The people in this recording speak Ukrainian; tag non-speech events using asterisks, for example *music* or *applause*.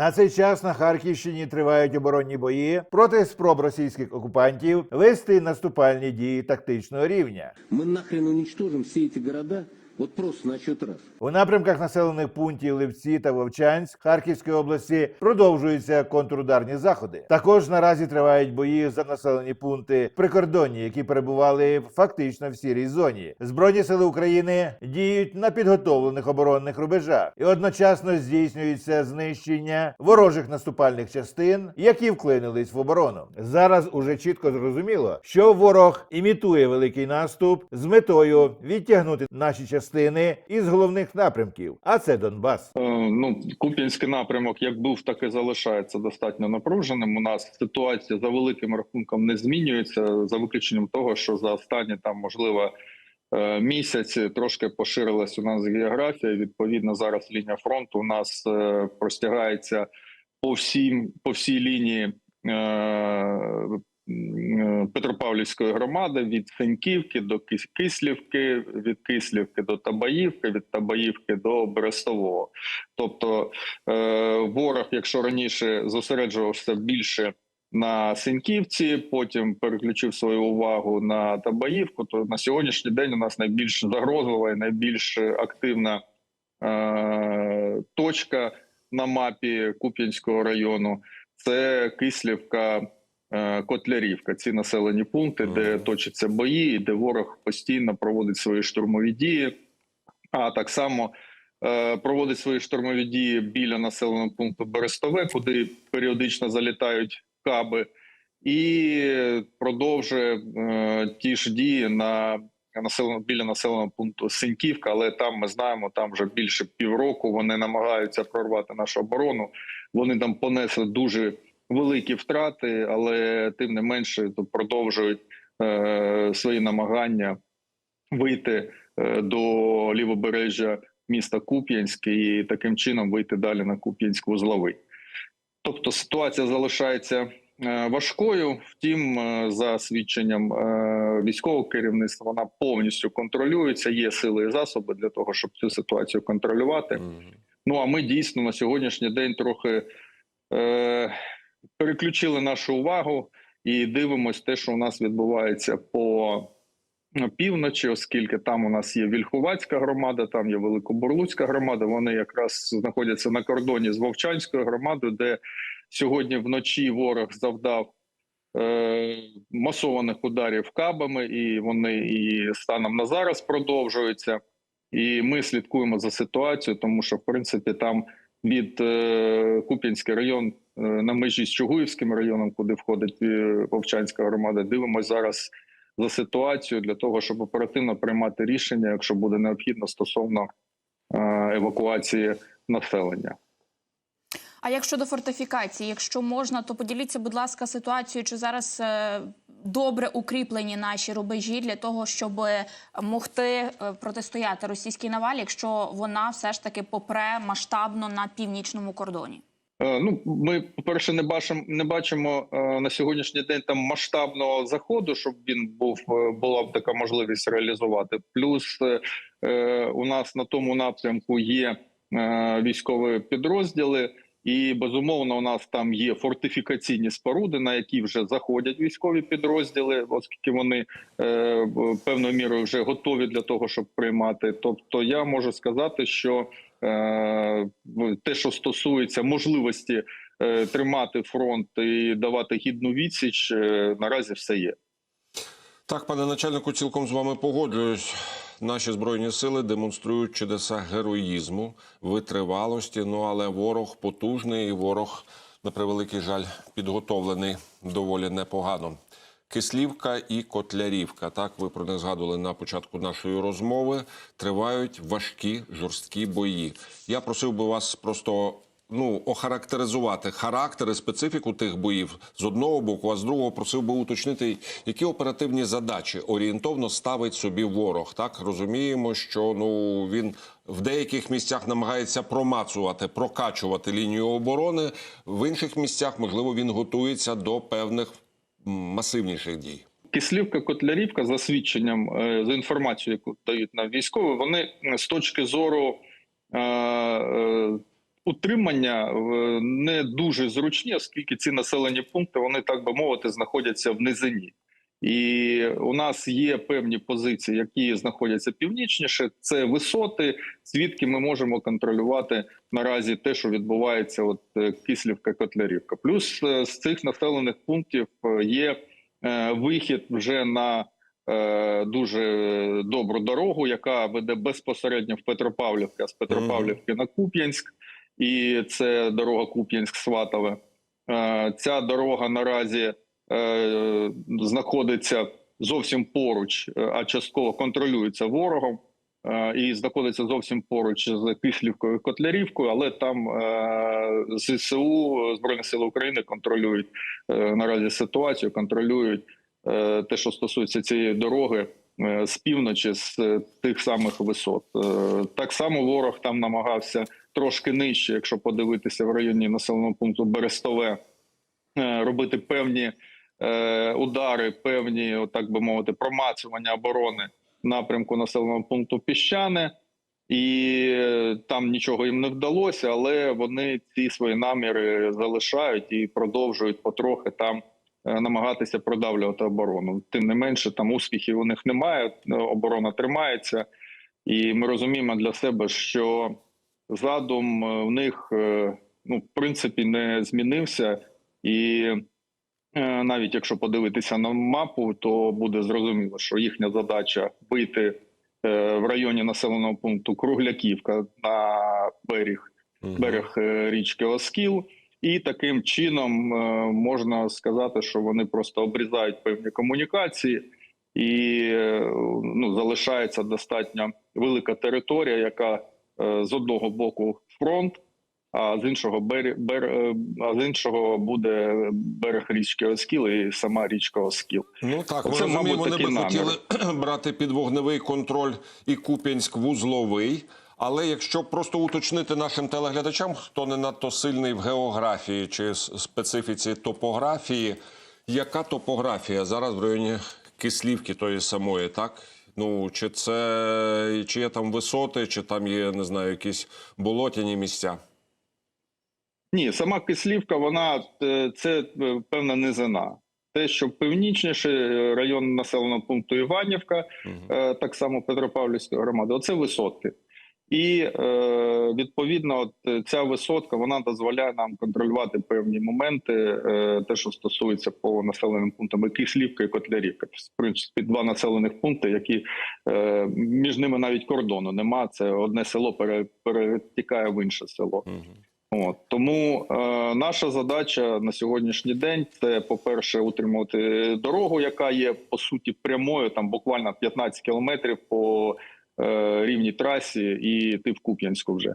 На цей час на Харківщині тривають оборонні бої проти спроб російських окупантів вести наступальні дії тактичного рівня. Ми нахрен нічтожимо всі ці города вот просто на счет раз. У напрямках населених пунктів Левці та Вовчанськ Харківської області продовжуються контрударні заходи. Також наразі тривають бої за населені пункти прикордонні, які перебували фактично в сірій зоні. Збройні сили України діють на підготовлених оборонних рубежах і одночасно здійснюється знищення ворожих наступальних частин, які вклинились в оборону. Зараз уже чітко зрозуміло, що ворог імітує великий наступ з метою відтягнути наші частини із головних напрямків, а це Донбас. Е, Ну, Куп'янський напрямок як був, так і залишається достатньо напруженим. У нас ситуація за великим рахунком не змінюється за виключенням того, що за останні там можливо е, місяць трошки поширилась у нас географія. Відповідно, зараз лінія фронту у нас е, простягається по всім по всій лінії. Е, Петропавлівської громади від Феньківки до Кислівки, від Кислівки до Табаївки, від Табаївки до Берестового. Тобто е, ворог, якщо раніше зосереджувався більше на Синьківці, потім переключив свою увагу на Табаївку, то на сьогоднішній день у нас найбільш загрозлива і найбільш активна е, точка на мапі Куп'янського району це Кислівка. Е, Котлярівка, ці населені пункти, де точаться бої, і де ворог постійно проводить свої штурмові дії. А так само е, проводить свої штурмові дії біля населеного пункту Берестове, куди періодично залітають каби, і продовжує е, ті ж дії на населено біля населеного пункту Синьківка. Але там ми знаємо, там вже більше півроку вони намагаються прорвати нашу оборону. Вони там понесли дуже великі втрати, але тим не менше продовжують е, свої намагання вийти е, до лівобережжя міста Куп'янськ і таким чином вийти далі на Куп'янськ-Вузловий. Тобто ситуація залишається е, важкою. Втім, е, за свідченням е, військового керівництва, вона повністю контролюється. Є сили і засоби для того, щоб цю ситуацію контролювати. Мгм. Ну а ми дійсно на сьогоднішній день трохи е, переключили нашу увагу і дивимося те, що у нас відбувається по півночі, оскільки там у нас є Вільхувацька громада, там є Великобурлуцька громада. Вони якраз знаходяться на кордоні з Вовчанською громадою, де сьогодні вночі ворог завдав. е, Масованих ударів кабами, і вони і станом на зараз продовжуються. І ми слідкуємо за ситуацією, тому що в принципі там від е, Куп'янський район е, на межі з Чугуївським районом, куди входить е, Вовчанська громада. Дивимося зараз за ситуацією для того, щоб оперативно приймати рішення, якщо буде необхідно стосовно евакуації населення. А як щодо фортифікації, якщо можна, то поділіться, будь ласка, ситуацією, чи зараз добре укріплені наші рубежі для того, щоб могти е, протистояти російській навалі, якщо вона все ж таки попре масштабно на північному кордоні. Е, Ну, ми, по-перше, не бачимо, не бачимо е, на сьогоднішній день там масштабного заходу, щоб він був е, була б така можливість реалізувати. Плюс е, е, у нас на тому напрямку є е, військові підрозділи, і безумовно, у нас там є фортифікаційні споруди, на які вже заходять військові підрозділи, оскільки вони е, певною мірою вже готові для того, щоб приймати. Тобто, я можу сказати, що е, те, що стосується можливості е, тримати фронт і давати гідну відсіч, е, наразі все є. Так, пане начальнику, цілком з вами погоджуюсь. Наші збройні сили демонструють чудеса героїзму, витривалості. Ну але ворог потужний, і ворог, на превеликий жаль, підготовлений доволі непогано. Кислівка і Котлярівка. Так, ви про них згадували на початку нашої розмови. Тривають важкі жорсткі бої. Я просив би вас просто ну охарактеризувати характер і специфіку тих боїв з одного боку, а з другого просив би уточнити, які оперативні задачі орієнтовно ставить собі ворог. Так розуміємо, що ну він в деяких місцях намагається промацувати, прокачувати лінію оборони. В інших місцях можливо він готується до певних масивніших дій. Кислівка, Котлярівка, за свідченням е, за інформацією, яку дають нам військові, вони е, з точки зору е, утримання е, не дуже зручні, оскільки ці населені пункти вони так би мовити знаходяться в низині. І у нас є певні позиції, які знаходяться північніше. Це висоти, звідки ми можемо контролювати наразі те, що відбувається, от е, Кислівка, Котлярівка. Плюс е, з цих населених пунктів є вихід вже на дуже добру дорогу, яка веде безпосередньо в Петропавлівку, а з Петропавлівки на Куп'янськ, і це дорога Куп'янськ-Сватове. Е, Ця дорога наразі е, знаходиться зовсім поруч, е, а частково контролюється ворогом. І знаходиться зовсім поруч з Кислівкою і Котлярівкою, але там ЗСУ Збройні Сили України контролюють наразі ситуацію, контролюють те, що стосується цієї дороги з півночі, з е, тих самих висот. Е, Так само ворог там намагався трошки нижче, якщо подивитися в районі населеного пункту Берестове, е, робити певні е, удари, певні, так би мовити, промацування оборони напрямку населеного пункту Піщане. І е, там нічого їм не вдалося, але вони ці свої наміри залишають і продовжують потрохи там е, намагатися продавлювати оборону. Тим не менше, там успіхів у них немає. е, Оборона тримається, і ми розуміємо для себе, що задум е, в них е, ну в принципі не змінився, і е, навіть якщо подивитися на мапу, то буде зрозуміло, що їхня задача вийти е, в районі населеного пункту Кругляківка на берег берег е, річки Оскіл, і таким чином е, можна сказати, що вони просто обрізають певні комунікації, і е, ну, залишається достатньо велика територія, яка е, з одного боку фронт. А з іншого берег, а з іншого буде берег річки Оскіл і сама річка Оскіл. Ну так, ми розуміємо, мабуть, вони би намір. хотіли *clears throat* брати під вогневий контроль і Куп'янськ вузловий. Але якщо просто уточнити нашим телеглядачам, хто не надто сильний в географії чи специфіці топографії, яка топографія зараз в районі Кислівки тої самої, так? Ну, чи це чи є там висоти, чи там є, не знаю, якісь болотяні місця? Ні, сама Кислівка, вона е, це е, певна низина. Те, що північніше е, район населеного пункту Іванівка, е, так само Петропавлівської громади, оце висотки. І е, відповідно, от е, ця висотка вона дозволяє нам контролювати певні моменти, е, те, що стосується по населеним пунктам і Кислівка і Котлярівка. В принципі, два населених пункти, які між ними навіть кордону нема. Це одне село пере, перетікає в інше село. От тому е, наша задача на сьогоднішній день це, по-перше, утримувати дорогу, яка є по суті прямою, там буквально 15 кілометрів по рівній трасі, і ти в Куп'янську вже.